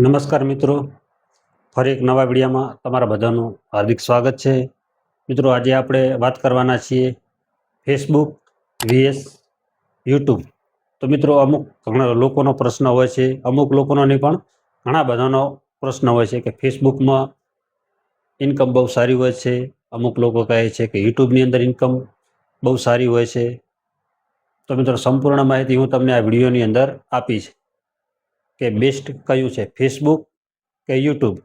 નમસ્કાર મિત્રો. ફરી એક નવા વિડીયોમાં તમારા બધાનું હાર્દિક સ્વાગત છે. મિત્રો, આજે આપણે વાત કરવાના છીએ ફેસબુક વીએસ યુટ્યુબ તો મિત્રો, અમુક ઘણા લોકોનો પ્રશ્ન હોય છે. અમુક લોકોનો નહીં પણ ઘણા બધાનો પ્રશ્ન હોય છે કે ફેસબુકમાં ઇન્કમ બહુ સારી હોય છે. અમુક લોકો કહે છે કે યુટ્યુબની અંદર ઇન્કમ બહુ સારી હોય છે. તો મિત્રો, સંપૂર્ણ માહિતી હું તમને આ વિડીયોની અંદર આપીશ. કે બેસ્ટ કયું છે? ફેસબુક કે યુટ્યુબ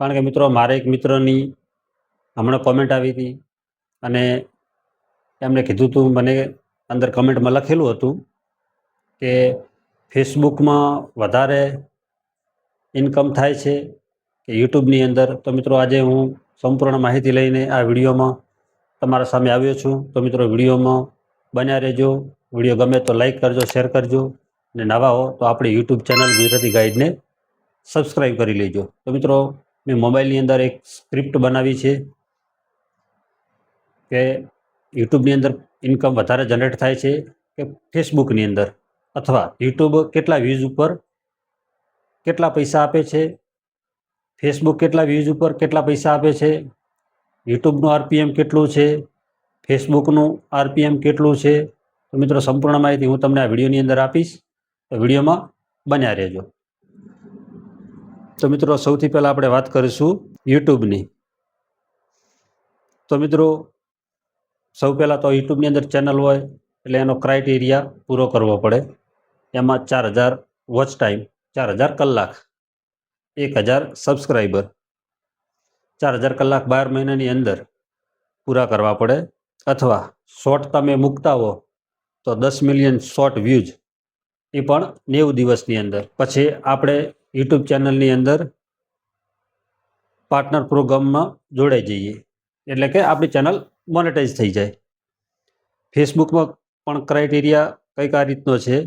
કારણ કે મિત્રો, મારે એક મિત્રની હમણાં કોમેન્ટ આવી હતી અને એમણે કીધું હતું મને અંદર કમેન્ટમાં લખેલું હતું કે ફેસબુકમાં વધારે ઇન્કમ થાય છે કે યુટ્યુબની અંદર. તો મિત્રો, આજે હું સંપૂર્ણ માહિતી લઈને આ વિડીયોમાં તમારા સામે આવ્યો છું. તો મિત્રો, વિડીયોમાં બન્યા રહેજો. વીડિયો ગમે તો લાઈક કરજો શેર કરજો. અને નવા હો તો આપણી યુટ્યુબ ચેનલ ગુજરાતી ગાઈડને સબસ્ક્રાઈબ કરી લેજો. તો મિત્રો, મેં મોબાઈલની અંદર એક સ્ક્રિપ્ટ બનાવી છે કે યુટ્યુબની અંદર ઇન્કમ વધારે જનરેટ થાય છે કે ફેસબુકની અંદર. અથવા યુટ્યુબ કેટલા વ્યૂઝ ઉપર કેટલા પૈસા આપે છે ફેસબુક કેટલા વ્યૂઝ ઉપર કેટલા પૈસા આપે છે યુટ્યુબનું આરપીએમ કેટલું છે ફેસબુકનું આરપીએમ કેટલું છે. તો મિત્રો, સંપૂર્ણ માહિતી હું તમને આ વિડીયોની અંદર આપીશ. વિડીયોમાં બન્યા રહેજો. તો મિત્રો, સૌથી પહેલાં આપણે વાત કરીશું યુટ્યુબની. તો મિત્રો, સૌ પહેલાં તો યુટ્યુબની અંદર ચેનલ હોય એટલે એનો ક્રાઇટેરિયા પૂરો કરવો પડે. એમાં ચાર હજાર વોચ ટાઈમ ચાર હજાર કલાક, એક હજાર સબસ્ક્રાઈબર ચાર હજાર કલાક બાર મહિનાની અંદર પૂરા કરવા પડે. અથવા શોર્ટ તમે મૂકતા હો તો દસ મિલિયન શોર્ટ વ્યૂઝ એ પણ નેવું દિવસની અંદર. પછી આપણે યુટ્યુબ ચેનલની અંદર પાર્ટનર પ્રોગ્રામમાં જોડાઈ જઈએ. એટલે કે આપણી ચેનલ મોનેટાઈઝ થઈ જાય. ફેસબુકમાં પણ ક્રાઇટેરિયા કંઈક આ રીતનો છે.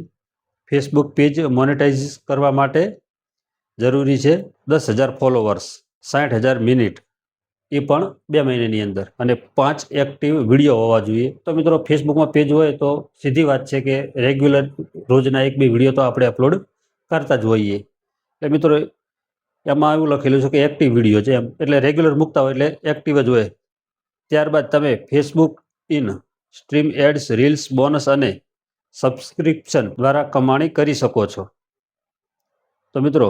ફેસબુક પેજ મોનેટાઈઝ કરવા માટે જરૂરી છે દસ હજાર ફોલોવર્સ, સાઠ હજાર મિનિટ. એ પણ બે મહિનાની અંદર. અને પાંચ એક્ટિવ વીડિયો હોવા જોઈએ. તો મિત્રો ફેસબુકમાં પેજ હોય તો સીધી વાત છે કે રેગ્યુલર રોજના એક બે વીડિયો તો આપણે અપલોડ કરતા જ હોઈએ. એટલે મિત્રો, એમાં એવું લખેલું છે કે એક્ટિવ વીડિયો છે એમ. એટલે રેગ્યુલર મૂકતા હોય એટલે એક્ટિવ જ હોય. ત્યારબાદ તમે Facebook in stream ads reels bonus અને સબસ્ક્રિપ્શન દ્વારા કમાણી કરી શકો છો. તો મિત્રો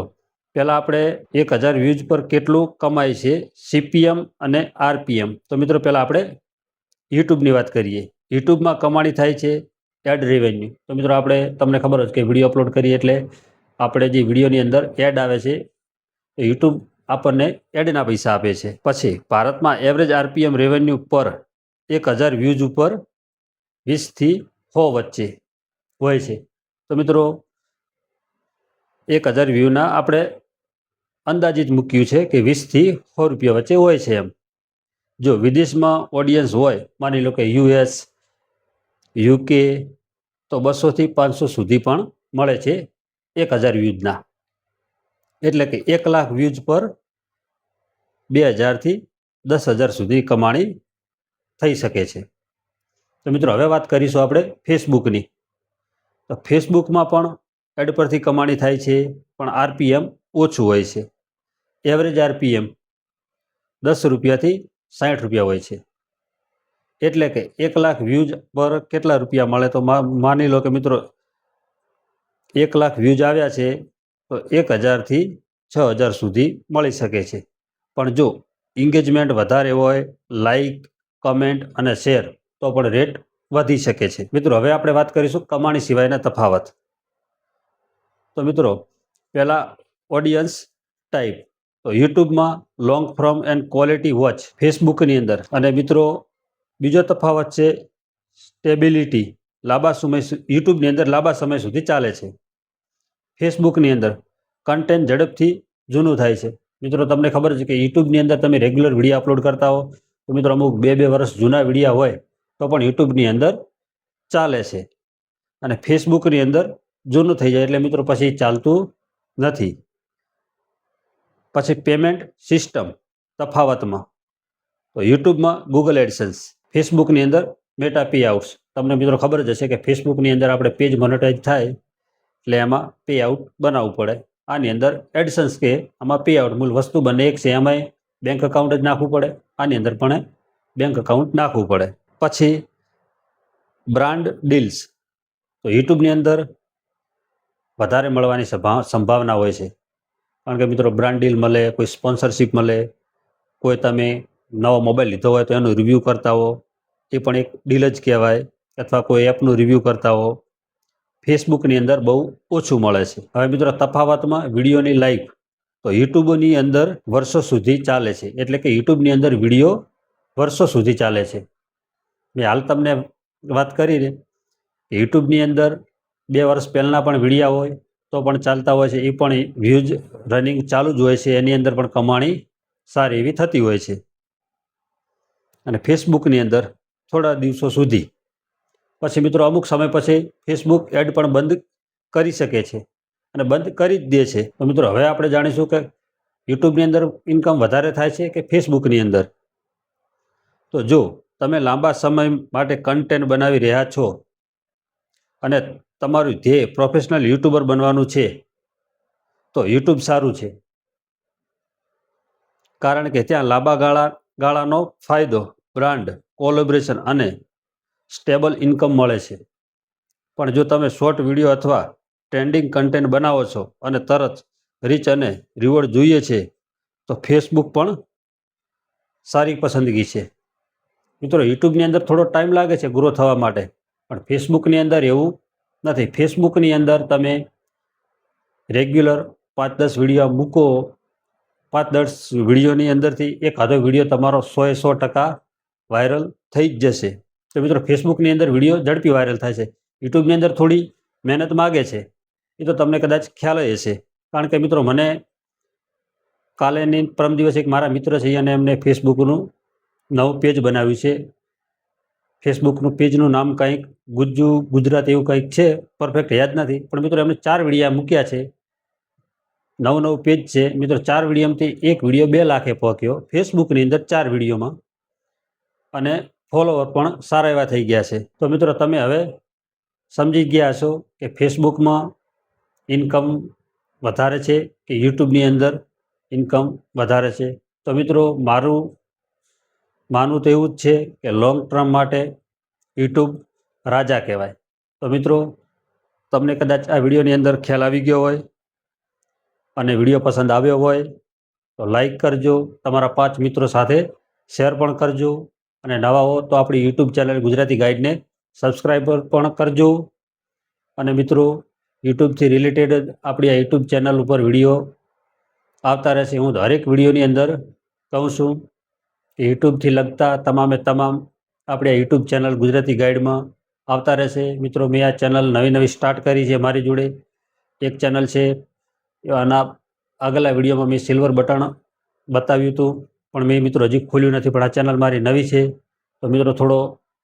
પહેલાં આપણે એક હજાર વ્યૂઝ પર કેટલું કમાય છે? સીપીએમ અને આરપીએમ તો મિત્રો, પહેલાં આપણે યુટ્યુબની વાત કરીએ. યુટ્યુબમાં કમાણી થાય છે એડ રેવન્યુ તો મિત્રો, આપણે તમને ખબર જ કે વીડિયો અપલોડ કરીએ એટલે આપણે જે વિડીયોની અંદર એડ આવે છે, એ યુટ્યુબ આપણને એડના પૈસા આપે છે. પછી ભારતમાં એવરેજ આરપીએમ રેવન્યુ પર એક હજાર વ્યૂઝ ઉપર વીસથી સો વચ્ચે હોય છે. તો મિત્રો એક હજાર વ્યૂના આપણે અંદાજિત મૂક્યું છે કે વીસથી સો રૂપિયા વચ્ચે હોય છે એમ. જો વિદેશમાં ઓડિયન્સ હોય, માની લો કે યુએસ, યુકે, તો બસોથી પાંચસો સુધી પણ મળે છે એક હજાર વ્યૂઝના. એટલે કે એક લાખ વ્યૂઝ પર બે હજારથી દસ હજાર સુધી કમાણી થઈ શકે છે. તો મિત્રો, હવે વાત કરીશું આપણે ફેસબુકની. તો ફેસબુકમાં પણ એડ પરથી કમાણી થાય છે, પણ આરપીએમ ઓછું હોય છે. એવરેજ આરપીએમ દસ રૂપિયાથી સાઠ રૂપિયા હોય છે. એટલે કે એક લાખ વ્યૂઝ પર કેટલા રૂપિયા મળે તો માની લો કે મિત્રો એક લાખ વ્યૂઝ આવ્યા છે, તો એક હજારથી છ હજાર સુધી મળી શકે છે. પણ જો એન્ગેજમેન્ટ વધારે હોય લાઈક કમેન્ટ અને શેર તો પણ રેટ વધી શકે છે. મિત્રો, હવે આપણે વાત કરીશું કમાણી સિવાયના તફાવત. તો મિત્રો, પહેલાં ઓડિયન્સ ટાઈપ તો યુટ્યુબમાં long form and quality watch ફેસબુકની અંદર. અને મિત્રો, બીજો તફાવત છે સ્ટેબિલિટી લાંબા સમય યુટ્યુબની અંદર લાંબા સમય સુધી ચાલે છે. ફેસબુકની અંદર કન્ટેન્ટ ઝડપથી જૂનું થાય છે. મિત્રો, તમને ખબર છે કે યુટ્યુબની અંદર તમે રેગ્યુલર વીડિયો અપલોડ કરતા હો, તો મિત્રો અમુક બે બે વર્ષ જૂના વિડીયા હોય, તો પણ યુટ્યુબની અંદર ચાલે છે. અને ફેસબુકની અંદર જૂનું થઈ જાય એટલે મિત્રો પછી ચાલતું નથી. પછી પેમેન્ટ સિસ્ટમ તફાવતમાં. તો યુટ્યુબમાં ગૂગલ એડસન્સ ફેસબુકની અંદર મેટા પે આઉટ્સ તમને મિત્રો ખબર જ હશે કે ફેસબુકની અંદર આપણે પેજ મોનેટાઈઝ થાય એટલે એમાં પે આઉટ બનાવવું પડે. આની અંદર એડસન્સ કે આમાં પે આઉટ મૂળ વસ્તુ બંને એક છે, એમાંય બેંક એકાઉન્ટ જ નાખવું પડે. આની અંદર પણ બેંક એકાઉન્ટ નાખવું પડે. પછી બ્રાન્ડ ડીલ્સ તો યુટ્યુબની અંદર વધારે મળવાની સંભા, સંભાવના હોય છે. કારણ કે મિત્રો બ્રાન્ડ ડીલ મળે, કોઈ સ્પોન્સરશિપ મળે, કોઈ તમે નવો મોબાઈલ લીધો હોય તો એનું રિવ્યૂ કરતા હો, એ પણ એક ડીલ જ કહેવાય. અથવા કોઈ એપનું રિવ્યૂ કરતા હો ફેસબુકની અંદર બહુ ઓછું મળે છે. હવે મિત્રો, તફાવતમાં વિડીયોની લાઈક તો યુટ્યુબની અંદર વર્ષો સુધી ચાલે છે. એટલે કે યુટ્યુબની અંદર વીડિયો વર્ષો સુધી ચાલે છે. મેં હાલ તમને વાત કરીને યુટ્યુબની અંદર બે વર્ષ પહેલાંના પણ વિડીયા હોય, તો પણ ચાલતા હોય છે. એ પણ વ્યૂઝ રનિંગ ચાલુ જ હોય છે. એની અંદર પણ કમાણી સારી એવી થતી હોય છે. અને ફેસબુકની અંદર થોડા દિવસો સુધી. પછી મિત્રો, અમુક સમય પછી ફેસબુક એડ પણ બંધ કરી શકે છે અને બંધ કરી જ દે છે. તો મિત્રો, હવે આપણે જાણીશું કે યુટ્યુબની અંદર ઇન્કમ વધારે થાય છે કે ફેસબુકની અંદર? તો જો તમે લાંબા સમય માટે કન્ટેન્ટ બનાવી રહ્યા છો અને તમારું ધ્યેય પ્રોફેશનલ યુટ્યુબર બનવાનું છે. તો યુટ્યુબ સારું છે. કારણ કે ત્યાં લાંબા ગાળા, ગાળાનો ફાયદો બ્રાન્ડ કોલેબરેશન અને સ્ટેબલ ઇન્કમ મળે છે. પણ જો તમે શોર્ટ વીડિયો અથવા ટ્રેન્ડિંગ કન્ટેન્ટ બનાવો છો અને તરત રીચ અને રિવોર્ડ જોઈએ છે, તો ફેસબુક પણ સારી પસંદગી છે. મિત્રો યુટ્યુબની અંદર થોડો ટાઈમ લાગે છે ગ્રો થવા માટે, પણ ફેસબુકની અંદર એવું નથી. ફેસબુકની અંદર તમે રેગ્યુલર પાંચ દસ વીડિયો મૂકો, પાંચ દસ વિડીયોની અંદરથી એક આધો વીડિયો તમારો સોએ સો ટકા વાયરલ થઈ જ જશે. તો મિત્રો ફેસબુકની અંદર વીડિયો ઝડપી વાયરલ થાય છે. યુટ્યુબની અંદર થોડી મહેનત માગે છે. એ તો તમને કદાચ ખ્યાલ જ હશે. કારણ કે મિત્રો, મને કાલેની પરમ દિવસે એક મારા મિત્ર છે અને એમને ફેસબુકનું નવું પેજ બનાવ્યું છે. ફેસબુકનું પેજનું નામ કંઈક ગુજ્જુ ગુજરાત એવું કંઈક છે પરફેક્ટ યાદ નથી. પણ મિત્રો એમને ચાર વિડીયા મૂક્યા છે. નવ નવું પેજ છે. મિત્રો ચાર વિડીયોમાંથી એક વીડિયો બે લાખે પહોંચ્યો. ફેસબુકની અંદર ચાર વિડીયોમાં. અને ફોલોવર પણ સારા એવા થઈ ગયા છે. તો મિત્રો તમે હવે સમજી ગયા છો કે ફેસબુકમાં ઇન્કમ વધારે છે કે યુટ્યુબની અંદર ઇન્કમ વધારે છે. તો મિત્રો મારું માનવું તો એવું જ છે કે લોંગ ટર્મ માટે યુટ્યુબ રાજા કહેવાય. તો મિત્રો, તમને કદાચ આ વિડીયોની અંદર ખ્યાલ આવી ગયો હોય અને વીડિયો પસંદ આવ્યો હોય, તો લાઈક કરજો, તમારા પાંચ મિત્રો સાથે શેર પણ કરજો અને નવા હો તો આપણી યુટ્યુબ ચેનલ ગુજરાતી ગાઈડને સબસ્ક્રાઈબ પણ કરજો. અને મિત્રો યુટ્યુબથી રિલેટેડ આપણી આ યુટ્યુબ ચેનલ ઉપર વીડિયો આવતા રહેશે. હું દરેક વિડીયોની અંદર કહું છું યુટ્યુબથી લગતા તમામે તમામ આપણી યુટ્યુબ ચેનલ ગુજરાતી ગાઈડમાં આવતા રહેશે. મિત્રો, મેં આ ચેનલ નવી નવી સ્ટાર્ટ કરી છે મારી જોડે. એક ચેનલ છે, આના આગલા વિડીયોમાં મેં સિલ્વર બટન બતાવ્યું હતું, પણ મેં મિત્રો હજી ખોલ્યું નથી, પણ આ ચેનલ મારી નવી છે. તો મિત્રો, થોડો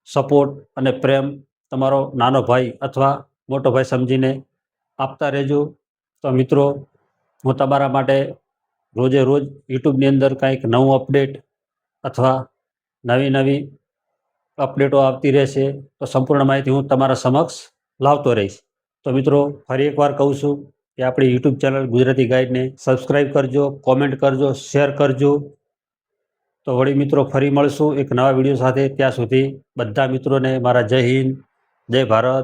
સપોર્ટ અને પ્રેમ તમારો નાનો ભાઈ અથવા મોટો ભાઈ સમજીને આપતા રહેજો. તો મિત્રો, હું તમારા માટે રોજે રોજ યુટ્યુબની અંદર કાંઈક નવું અપડેટ અથવા નવી નવી અપડેટો આવતી રહેશે, તો સંપૂર્ણ માહિતી હું તમારા સમક્ષ લાવતો રહીશ. તો મિત્રો, ફરી એકવાર કહું છું કે આપણી યુટ્યુબ ચેનલ ગુજરાતી ગાઈડને સબસ્ક્રાઈબ કરજો, કોમેન્ટ કરજો, શેર કરજો. તો વળી મિત્રો, ફરી મળશું એક નવા વીડિયો સાથે. ત્યાં સુધી બધા મિત્રોને મારા જય હિન્દ, જય ભારત.